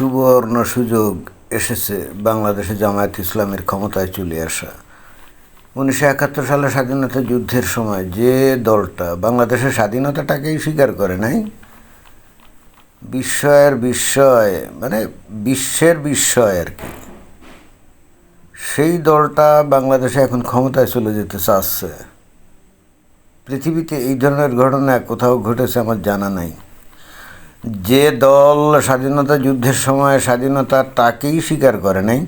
সুবর্ণ সুযোগ এসেছে বাংলাদেশে জামায়াত ইসলামের ক্ষমতায় চলে আসা। উনিশশো একাত্তর সালে স্বাধীনতা যুদ্ধের সময় যে দলটা, বাংলাদেশের স্বাধীনতাটাকেই স্বীকার করে নাই, বিস্ময়ের বিস্ময় মানে বিশ্বের বিস্ময় আর কি। সেই দলটা বাংলাদেশে এখন ক্ষমতায় চলে যেতে চাচ্ছে। পৃথিবীতে এই ধরনের ঘটনা কোথাও ঘটেছে আমার জানা নাই। যে দল স্বাধীনতা যুদ্ধের সময় স্বাধীনতা তাকেই স্বীকার করে নাই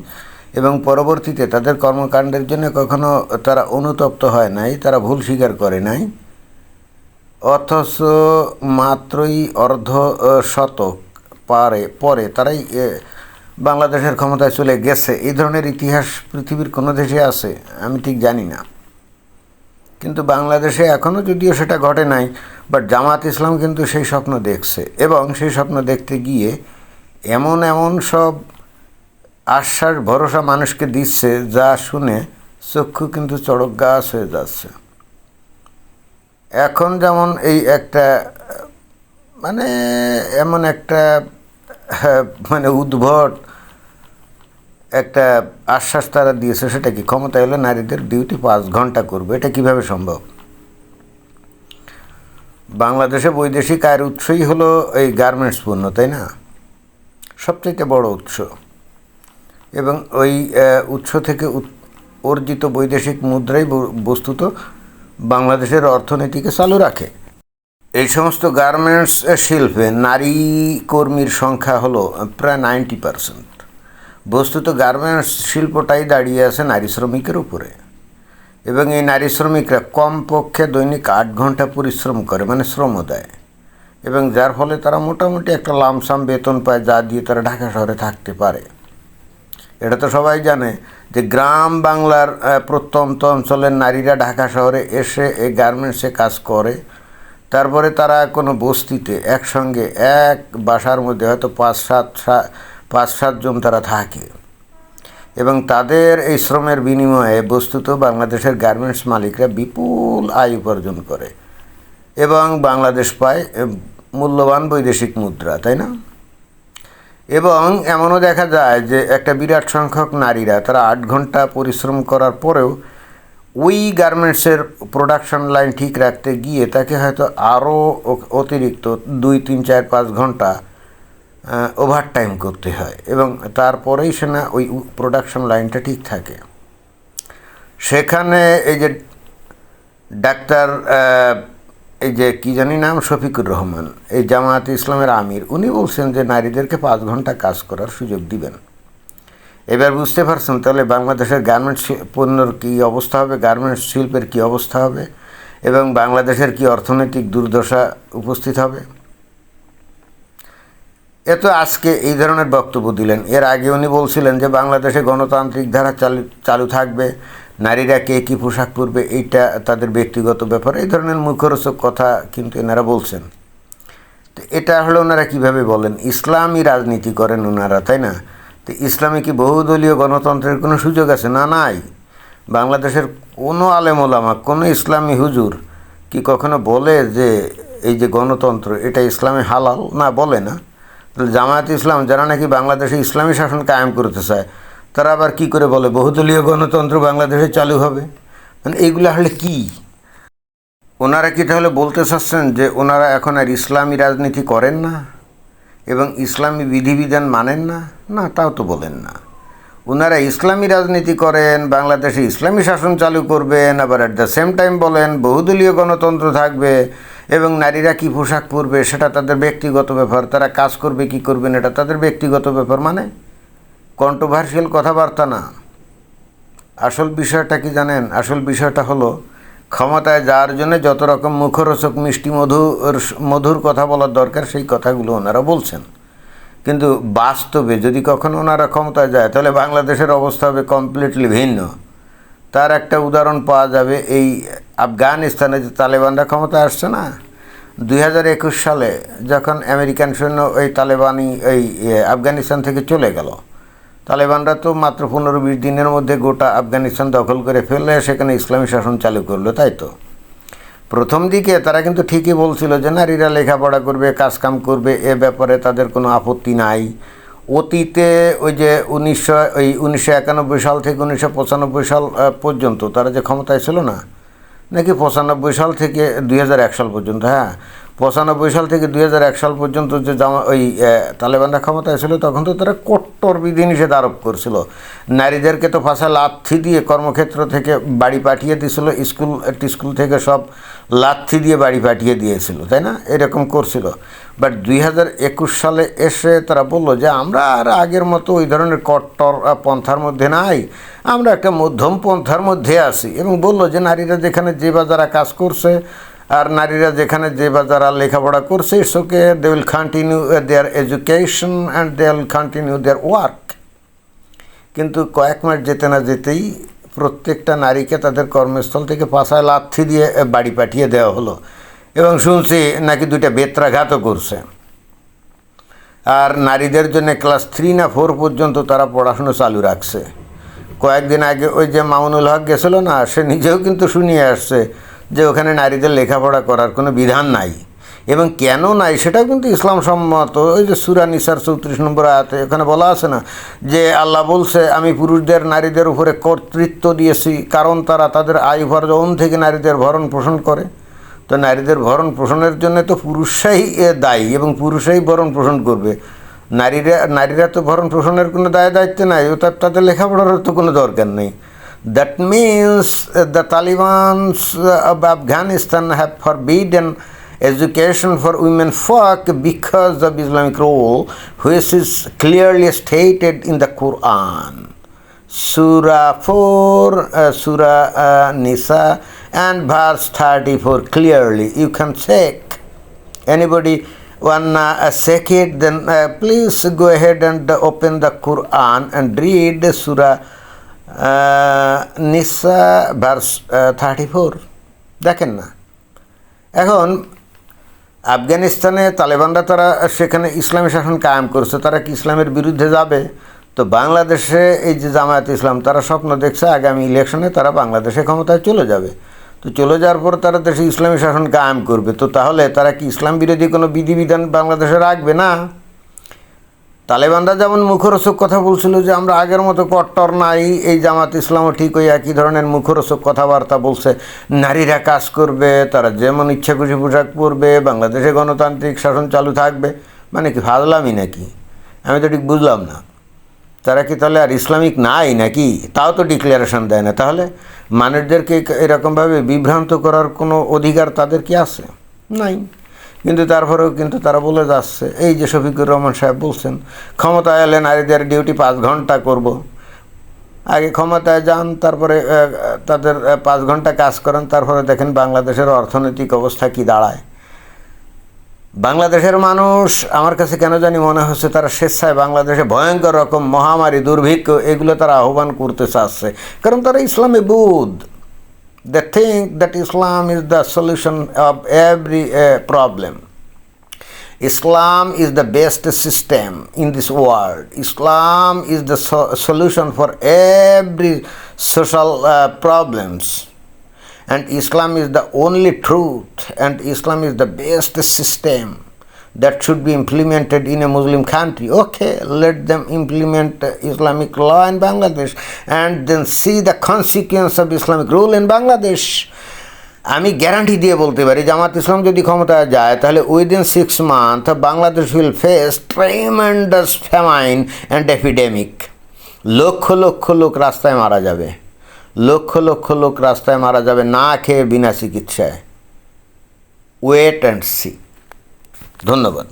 এবং পরবর্তীতে তাদের কর্মকাণ্ডের জন্য কখনো তারা অনুতপ্ত হয় নাই, তারা ভুল স্বীকার করে নাই। অথচ মাত্রই অর্ধ শতক পারে, পরে তারাই বাংলাদেশের ক্ষমতায় চলে গেছে। এই ধরনের ইতিহাস পৃথিবীর কোনো দেশে আছে? আমি ঠিক জানি না। কিন্তু বাংলাদেশে এখনও যদিও সেটা ঘটে নাই বাট জামাত ইসলাম কিন্তু সেই স্বপ্ন দেখছে এবং সেই স্বপ্ন দেখতে গিয়ে এমন এমন সব আশ্বাস ভরসা মানুষকে দিচ্ছে যা শুনে চক্ষু কিন্তু চড়ক গাছ হয়ে যাচ্ছে। এখন যেমন এই একটা মানে এমন একটা হ্যাঁ, মানে উদ্ভট একটা আশ্বাস তারা দিয়েছে, সেটা কি? ক্ষমতা এলে নারীদের ডিউটি পাঁচ ঘণ্টা করবে। এটা কীভাবে সম্ভব? বাংলাদেশে বৈদেশিক আয়ের উৎসই হলো এই গার্মেন্টস পণ্য, তাই না? সবচেয়ে বড় উৎস। এবং ওই উৎস থেকে অর্জিত বৈদেশিক মুদ্রাই বস্তুত বাংলাদেশের অর্থনীতিকে চালু রাখে। এই সমস্ত গার্মেন্টস শিল্পে নারী কর্মীর সংখ্যা হলো প্রায় নাইনটি পারসেন্ট বস্তুত গার্মেন্টস শিল্পটাই দাঁড়িয়ে আছে নারী শ্রমিকের উপরে। এবং এই নারী শ্রমিকরা কমপক্ষে দৈনিক আট ঘণ্টা পরিশ্রম করে মানে শ্রম দেয়। এবং যার ফলে তারা মোটামুটি একটা লামসাম বেতন পায়, যা দিয়ে তারা ঢাকা শহরে থাকতে পারে। এটা তো সবাই জানে যে গ্রাম বাংলার প্রত্যন্ত অঞ্চলের নারীরা ঢাকা শহরে এসে এই গার্মেন্টসে কাজ করে। তারপরে তারা কোনো বস্তিতে একসঙ্গে এক বাসার মধ্যে হয়তো পাঁচ সাত পাঁচ সাতজন তারা থাকে। এবং তাদের এই শ্রমের বিনিময়ে বস্তুত বাংলাদেশের গার্মেন্টস মালিকরা বিপুল আয় উপার্জন করে। এবং বাংলাদেশ পায় মূল্যবান বৈদেশিক মুদ্রা, তাই না? এবং এমনও দেখা যায় যে একটা বিরাট সংখ্যক নারীরা তারা আট ঘণ্টা পরিশ্রম করার পরেও ওই গার্মেন্টসের প্রোডাকশন লাইন ঠিক রাখতে গিয়ে তাকে হয়তো আরও অতিরিক্ত দুই, তিন, চার, পাঁচ ঘণ্টা ওভার টাইম করতে হয় এবং তারপরেই সে না ওই প্রোডাকশন লাইনটা ঠিক থাকে। সেখানে এই যে ডাক্তার এই যে কি জানি নাম, শফিকুর রহমান, এই জামায়াত ইসলামের আমির, উনি বলছেন যে নারীদেরকে পাঁচ ঘণ্টা কাজ করার সুযোগ দিবেন। এবার বুঝতে পারছেন তাহলে বাংলাদেশের গার্মেন্টস পণ্যর কী অবস্থা হবে গার্মেন্টস শিল্পের কী অবস্থা হবে এবং বাংলাদেশের কি অর্থনৈতিক দুর্দশা উপস্থিত হবে? এ তো আজকে এই ধরনের বক্তব্য দিলেন। এর আগে উনি বলছিলেন যে বাংলাদেশে গণতান্ত্রিক ধারা চালু চালু থাকবে, নারীরা কে কী পোশাক পরবে, এইটা তাদের ব্যক্তিগত ব্যাপার, এই ধরনের মুখরোচক কথা কিন্তু এনারা বলছেন। তো এটা হলো ওনারা কীভাবে বলেন? ইসলামই রাজনীতি করেন ওনারা, তাই না? তো ইসলামে কি বহুদলীয় গণতন্ত্রের কোনো সুযোগ আছে? না, নাই। বাংলাদেশের কোনো আলেমোলামা, কোনো ইসলামী হুজুর কি কখনো বলে যে এই যে গণতন্ত্র, এটা ইসলামে হালাল? না, বলে না। জামায়াত ইসলাম, যারা নাকি বাংলাদেশে ইসলামী শাসন কায়েম করতে চায় তারা আবার কি করে বলে, বহুদলীয় গণতন্ত্র বাংলাদেশে চালু হবে? মানে এইগুলো আসলে কি? ওনারা কি তাহলে বলতে চাচ্ছেন যে ওনারা এখন আর ইসলামী রাজনীতি করেন না? এবং ইসলামী বিধিবিধান মানেন না? না, তাও তো বলেন না। ওনারা ইসলামী রাজনীতি করেন, বাংলাদেশে ইসলামী শাসন চালু করবেন, আবার অ্যাট দ্য সেম টাইম বলেন, বহুদলীয় গণতন্ত্র থাকবে এবং নারীরা কি পোশাক পরবে, সেটা তাদের ব্যক্তিগত ব্যাপার। তারা কাজ করবে, কি করবেন এটা তাদের ব্যক্তিগত ব্যাপার। মানে কন্ট্রোভার্সিয়াল কথাবার্তা না। আসল বিষয়টা কি জানেন? আসল বিষয়টা হলো, ক্ষমতায় যাওয়ার জন্য যত রকম মুখরোচক, মিষ্টি, মধুর মধুর কথা বলার দরকার, সেই কথাগুলো ওনারা বলছেন। কিন্তু বাস্তবে যদি কখনো ওনারা ক্ষমতায় যায়, তাহলে বাংলাদেশের অবস্থা হবে কমপ্লিটলি ভিন্ন। তার একটা উদাহরণ পাওয়া যাবে, এই আফগানিস্তানে যে তালেবানরা ক্ষমতায় আসছে না, দুই হাজার একুশ সালে যখন আমেরিকান সৈন্য ওই তালেবানি এই আফগানিস্তান থেকে চলে গেল, তালেবানরা তো মাত্র পনেরো বিশ দিনের মধ্যে গোটা আফগানিস্তান দখল করে ফেললে সেখানে ইসলামী শাসন চালু করল, তাই তো? প্রথম দিকে তারা কিন্তু ঠিকই বলছিল যে নারীরা লেখাপড়া করবে, কাজকাম করবে, এ ব্যাপারে তাদের কোনো আপত্তি নাই। অতীতে ওই যে উনিশশো, ওই উনিশশো একানব্বই সাল থেকে উনিশশো পঁচানব্বই সাল পর্যন্ত তারা যে ক্ষমতায় ছিল না নাকি পঁচানব্বই সাল থেকে দুই হাজার এক সাল পর্যন্ত হ্যাঁ? পঁচানব্বই সাল থেকে দুই হাজার এক সাল পর্যন্ত যে জামা, ওই তালেবানরা ক্ষমতায় ছিল, তখন তো তারা কট্টর বিধিনিষেধ আরোপ করছিল। নারীদেরকে তো ফাঁসা লাথি দিয়ে কর্মক্ষেত্র থেকে বাড়ি পাঠিয়ে দিছিল, স্কুল স্কুল থেকে সব লাথি দিয়ে বাড়ি পাঠিয়ে দিয়েছিল, তাই না? এরকম করছিল। বাট দুই হাজার একুশ সালে এসে তারা বলল যে, আমরা আর আগের মতো ওই ধরনের কট্টর পন্থার মধ্যে নাই। আমরা একটা মধ্যম পন্থার মধ্যে আছি। এবং বলল যে, নারীরা যেখানে যে বা যারা কাজ করছে, আর নারীরা যেখানে যে বা যারা লেখাপড়া করছে it's they will continue their education and they will continue their work কিন্তু কয়েক মাস যেতে না যেতেই প্রত্যেকটা নারীকে তাদের কর্মস্থল থেকে পাশায় লাথি দিয়ে বাড়ি পাঠিয়ে দেওয়া হলো। এবং শুনছি নাকি দুইটা বেত্রাঘাতও করছে। আর নারীদের জন্য ক্লাস থ্রি না ফোর পর্যন্ত তারা পড়াশুনো চালু রাখছে। কয়েকদিন আগে ওই যে মামুনুল হক গেছিল না, সে নিজেও কিন্তু শুনিয়ে আসছে যে ওখানে নারীদের লেখাপড়া করার কোনো বিধান নাই। এবং কেন নাই সেটাও কিন্তু ইসলাম সম্মত। ওই যে সুরা নিসার চৌত্রিশ নম্বর আয়াতে এখানে বলা আছে না যে আল্লাহ বলছে, আমি পুরুষদের, নারীদের উপরে কর্তৃত্ব দিয়েছি, কারণ তারা তাদের আয় উপার্জন থেকে নারীদের ভরণ পোষণ করে। তো নারীদের ভরণ পোষণের জন্য তো পুরুষরাই দায়ী এবং পুরুষরাই ভরণ পোষণ করবে। নারীরা নারীরা তো ভরণ পোষণের কোনো দায় দায়িত্ব নাই, ও তার, তাদের লেখাপড়ার তো কোনো দরকার নেই। That means the Talibans of Afghanistan have forbidden education for women folk because of Islamic rule, which is clearly stated in the Quran. Surah 4, uh, Surah uh, Nisa, and verse 34 clearly. You can check. Anybody wanna uh, check it, then uh, please go ahead and open the Quran and read Surah uh, Nisa, verse uh, 34. দেখেন না এখন আফগানিস্তানে তালেবানরা তারা সেখানে ইসলামী শাসন কায়েম করছে, তারা কি ইসলামের বিরুদ্ধে যাবে? তো বাংলাদেশে এই যে জামায়াত ইসলাম, তারা স্বপ্ন দেখছে আগামী ইলেকশনে তারা বাংলাদেশে ক্ষমতায় চলে যাবে। তো চলে যাওয়ার পর তারা দেশে ইসলামী শাসন কায়েম করবে। তো তাহলে তারা কি ইসলাম বিরোধী কোনো বিধিবিধান বাংলাদেশে রাখবে না? তালেবানরা যেমন মুখরোচক কথা বলছিল যে আমরা আগের মতো কট্টর নাই, এই জামাত ইসলামও ঠিক ওই একই ধরনের মুখরোচক কথাবার্তা বলছে। নারীরা কাজ করবে, তারা যেমন ইচ্ছা খুশি পোশাক পরবে, বাংলাদেশে গণতান্ত্রিক শাসন চালু থাকবে। মানে কি ফাজলামি নাকি? আমি তো ঠিক বুঝলাম না। তারা কি তাহলে আর ইসলামিক নাই নাকি? তাও তো ডিক্লারেশন দেয় না। তাহলে মানুষদেরকে এরকমভাবে বিভ্রান্ত করার কোনো অধিকার তাদের কি আছে? নাই। কিন্তু তারপরেও কিন্তু তারা বলে যাচ্ছে, এই যে শফিকুর রহমান সাহেব বলছেন, ক্ষমতায় এলে নারীদের ডিউটি পাঁচ ঘণ্টা করব। আগে ক্ষমতায় যান, তারপরে তাদের পাঁচ ঘণ্টা কাজ করেন, তারপরে দেখেন বাংলাদেশের অর্থনৈতিক অবস্থা কি দাঁড়ায়। বাংলাদেশের মানুষ, আমার কাছে কেন জানি মনে হচ্ছে তারা স্বেচ্ছায় বাংলাদেশে ভয়ঙ্কর রকম মহামারী, দুর্ভিক্ষ, এগুলো তারা আহ্বান করতে চাচ্ছে। কারণ তারা ইসলামে বুধ। They think that Islam is the solution of every uh, problem. Islam is the best system in this world. Islam is the so- solution for every social uh, problems. And Islam is the only truth, and Islam is the best system that should be implemented in a Muslim country. Okay, let them implement uh, Islamic law in Bangladesh and then see the consequence of Islamic rule in Bangladesh. আমি guarantee দিয়ে বলতে পারি জামাত ইসলাম যদি ক্ষমতায় যায় তাহলে within six month Bangladesh will face tremendous famine and epidemic lakh lakh লোক রাস্তায় মারা যাবে লক্ষ লক্ষ লোক রাস্তায় মারা যাবে না খেয়ে বিনা চিকিৎসায় ওয়েট অ্যান্ড সি ধন্যবাদ।